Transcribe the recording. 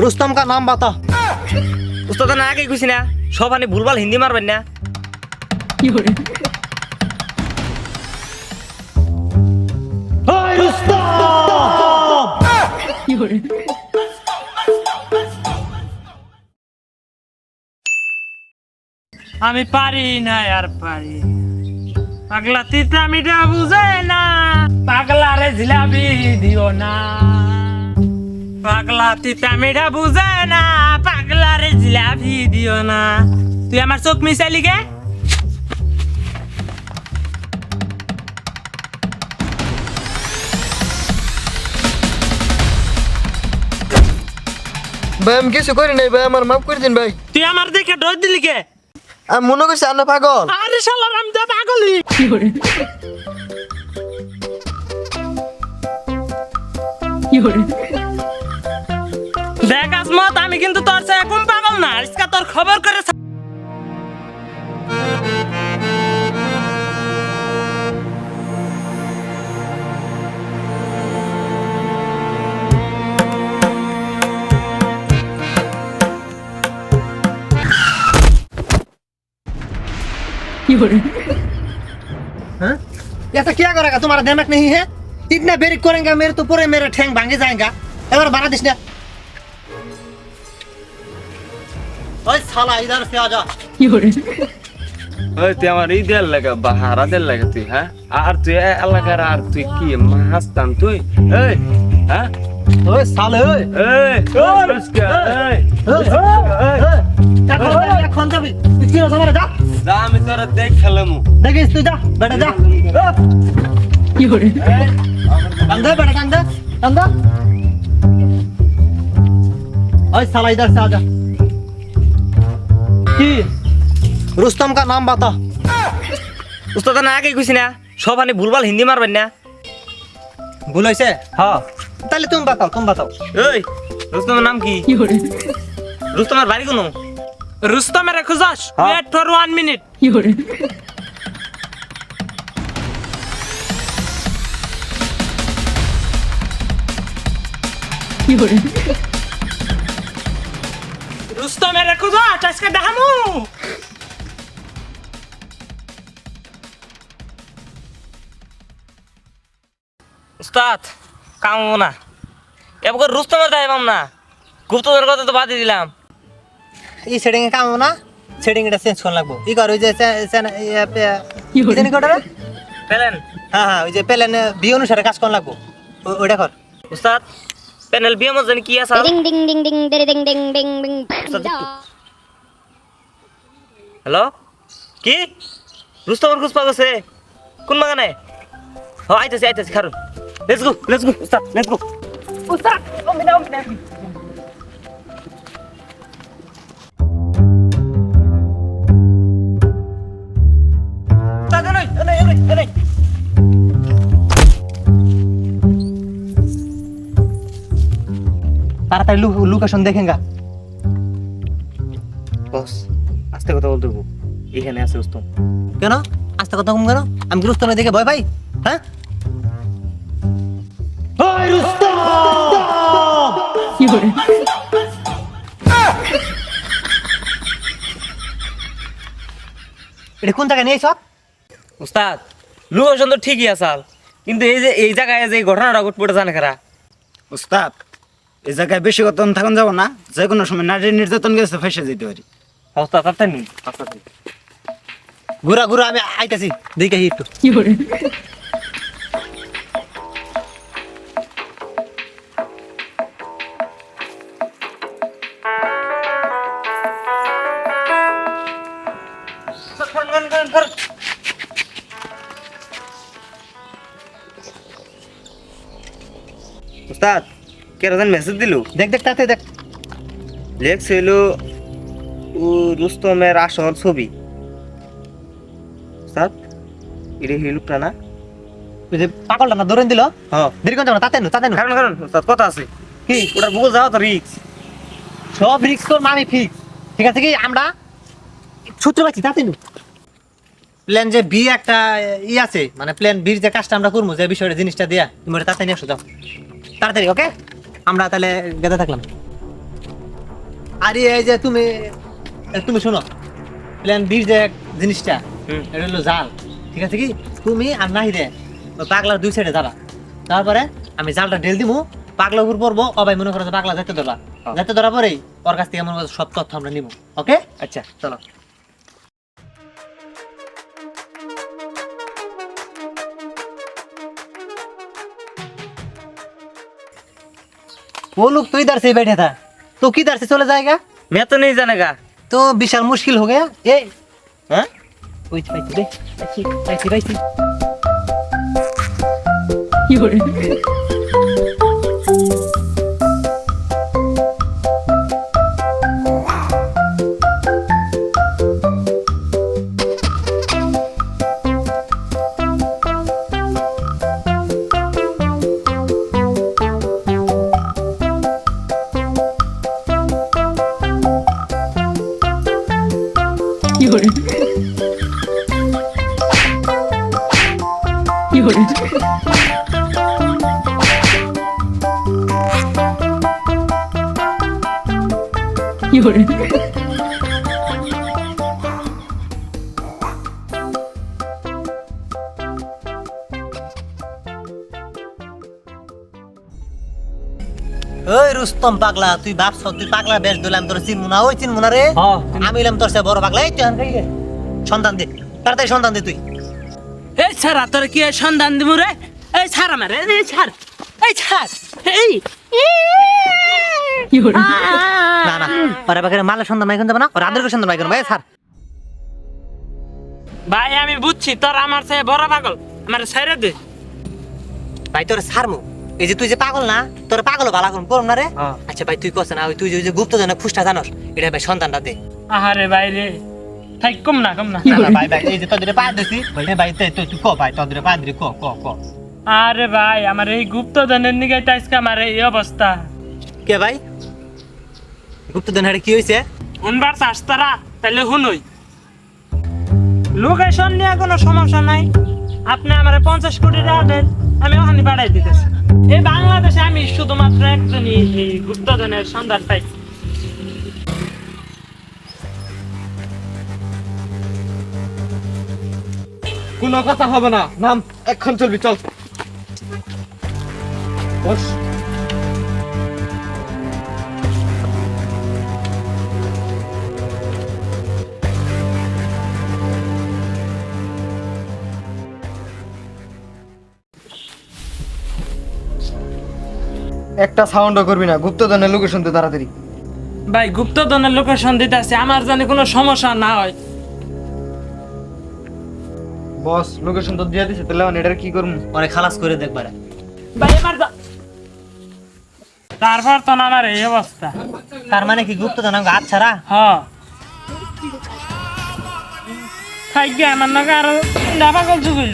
রুস্তম কা নাম বাতা উস্তাদ না কে কইছ না সব আনি ভুলভাল হিন্দি মারবেন না কি হরে হাই রুস্তম কি হরে আমি পারি না আর পারি পাগলা তিতা মিটা বুঝে না। পাগলা রে জিলাবি দিও না। পাগলা তিতা মিঠা বুঝে না পাগলা রে জিলাপি দিও না। তুই আমার চোখ মিশাইলি গে। ভাই আমি কিছু করি নাই ভাই আমার মাফ করে দিন ভাই। তুই আমার দেখে ডর দিলি কে আমি মনে করছি আন্না পাগল। আরে শালার আমি তো পাগলি দেখ আসমত আমি কিন্তু তোর চেয়ে কম পাগল না আজকে তোর খবর করে ছা- हाँ? ऐसा क्या करेगा तुम्हारा दिमाग नहीं है इतना बेरिक करेंगे मेरे तो पूरे मेरे ठेंग भांगे जाएगा एक बार बना दिस ओए साला इधर से आजा ওই তুই আমার ই দেয়ার লাগে বা হারা দেয়ার লাগে তুই হ্যাঁ আর তুই এ এলাকার আর তুই কি হাসতাম তুই এই হ্যাঁ ओए साले ओए এই ওই লুচকা, এই, লুচকা, এই। এখন যাবি তুই আমার যা যা আমি তোর দেখ খেলাম দেখিস তুই যা বেটা যা কান্দা বেটা কান্দা কান্দা ওই সালা ইধার से आजा কি? রুস্তম কা নাম বাতা? উস্তাদ না আগে কইছি না সব আনি ভুলভাল হিন্দি মারবেন না। ভুল হইছে? হ্যাঁ তাহলে তুমি বাতাও তুমি বাতাও। এই রুস্তমের নাম কি? রুস্তমের বাড়ি কোন রুস্তমের খুঁজাস ওয়েট ফর ওয়ান মিনিট কি করে রুস্তমের খুঁজাস আজকে দেখামু উস্তাদ কামবো না এবার রুস্তমের যাইবাম না গুপ্তদের কথা তো বাদই দিলাম এই সেটিং এ কাম হবে না সেটিং এটা চেঞ্জ করা লাগবো ই কর ওই যে সে- সে- ইয়ে পে- কি জানি কটা রে? পেলেন হ্যাঁ হ্যাঁ ওই যে প্লেন বি অনুসারে কাজ করা লাগবো ও- ওইটা কর উস্তাদ প্যানেল বিয়ে মত জানি কি আছে Ding ding ding ding ding ding ding ding ding. Hello কি রুস্তমের খুঁজ পাওয়া গেছে কোন বাগানে ও আইতেছি আইতেছি খারুন লেটস গো লেটস গো উস্তাদ লেটস গো উস্তাদ ওমে না ওমে না উস্তাদ এনে এনে এনে এনে তাড়াতাড়ি লোকেশন দেখেঙ্গা বস আস্তে কথা বলতে এখানে আছে রুস্তম কেন? আস্তে কথা কম কেন? আমি কি রুস্তমে দেখে ভয় পাই হ্যাঁ? ওই রুস্তম! এটা কোন জায়গায় নিয়ে সব উস্তাদ লোকেশন তো ঠিকই আসাল কিন্তু এই যে এই জায়গায় যে এই ঘটনাটা ঘটপড়ে জানে খারা উস্তাদ এই জায়গায় বেশি কথা থাকুন যাব না যে কোনো সময় নারী নির্যাতন গেছে ফেসে যেতে পারি। তাতে ঘুরা ঘুরা আমি আইতাছি দেখে একটু। উস্তাদ কেরোজন মেসেজ দিলু? দেখ দেখ তাতে দেখ। লেখছিল ও রুস্তমের আসল ছবি। উস্তাদ এটা হিলুকটা না? ওই যে পাগলটা না দিল? হ্যাঁ। দেরি কোন তাতে নু তাতে নু কারণ কারণ কথা আছে। কি? ওটা যাও তো রিক্স সব রিক্স তোর মামি ফিক্স ঠিক আছে কি? আমরা সূত্র পাচ্ছি তাতে নু প্ল্যান যে বি একটা ই আছে মানে প্ল্যান বির যে কাজটা আমরা করব যে বিষয়টা জিনিসটা দিয়া তুমি তাড়াতাড়ি নিয়ে আসো যাও। তাড়াতাড়ি ওকে আমরা তাহলে গেতে থাকলাম। আরে এই যে তুমি তুমি শোনো। প্ল্যান বির যে জিনিসটা এটা হলো জাল ঠিক আছে কি? তুমি আর নাহি রে পাগলার দুই সাইডে যাবা। তারপরে আমি জালটা ঢেল দিমু পাগলা উপর পড়ব। অবাই মনে করো যে পাগলা যেতে ধরবা হ্যাঁ। যেতে ধরা পরেই ওর কাছ থেকে মনে সব তথ্য আমরা নিবো। ওকে আচ্ছা। চলো। वो लोग तो इधर से ही बैठे था। तो किधर से चला जाएगा? मैं तो नहीं जाने का तो विशाल मुश्किल हो गया। ए हाँ? ওই পাইছি রে পাইছি পাইছি পাইছি ওই রুস্তম পাগলা তুই ভাবছ তুই পাগলা বেশ দিলাম তোর চিনমু না ওই চিনমু না রে। আমি এলাম তোর সে বড় পাগলা এই তুই হানকাই সন্তান দে তাড়াতাড়ি সন্তান দে তুই। এই ছাড়া তোর কি সন্ধান দিব রে? এই ছাড় আমার এই ছাড় এই ছাড় এই না না ওরা মালের সন্তান মাইখন যাবে না? ওর আদরের সন্তান মাইখন ভাই স্যার ভাই আমি বুঝছি তোর আমার চেয়ে বড় পাগল আমার ছেড়ে দে। ভাই তোর সারমু এই যে তুই যে পাগল না তোর পাগল ভালো করুন করুন না রে? হ্যাঁ। আচ্ছা ভাই তুই কস না ওই তুই যে গুপ্ত ফুসটা জানোস এটা ভাই সন্তানটা দে। আহারে ভাই রে। কম না কম না। ভাই ভাই এই যে তোদের পা দিছি ভাই ভাই তুই তুই ক ভাই তোদের পা দিলি ক ক ক। আরে ভাই আমার এই গুপ্ত ধনের নিগে আজকে আমার এই অবস্থা। কে ভাই? গুপ্ত জনক কি হইছে? শুনবার চাস তারা তাহলে শুনুই। লোকেশন নিয়ে কোনো সমস্যা নাই। আপনি আমার পঞ্চাশ কোটি টাকা দেন। আমি ওখানে বাড়াই দিতেছি। এই বাংলাদেশে আমি শুধুমাত্র একজনই এই গুপ্তধনের সন্ধান পাই। কোনো কথা হবে না। নাম, এখন চলবি, চল। বস। একটা সাউন্ডও করবি না। গুপ্তধনের লোকেশন তো তাড়াতাড়ি। ভাই গুপ্তধনের লোকেশন দিতেছে আমার জানি কোনো সমস্যা না হয়। বস লোকেশন তো দিয়ে দিছে তাহলে এটার কি করব ওরে খালাস করে দেখবারে ভাই এবার যা- তারপর তো না আমার এই অবস্থা। তার মানে কি গুপ্ত জনক হাত ছাড়া? হ। থাকি আমার নাকি আরও ডাবা কল চুকিল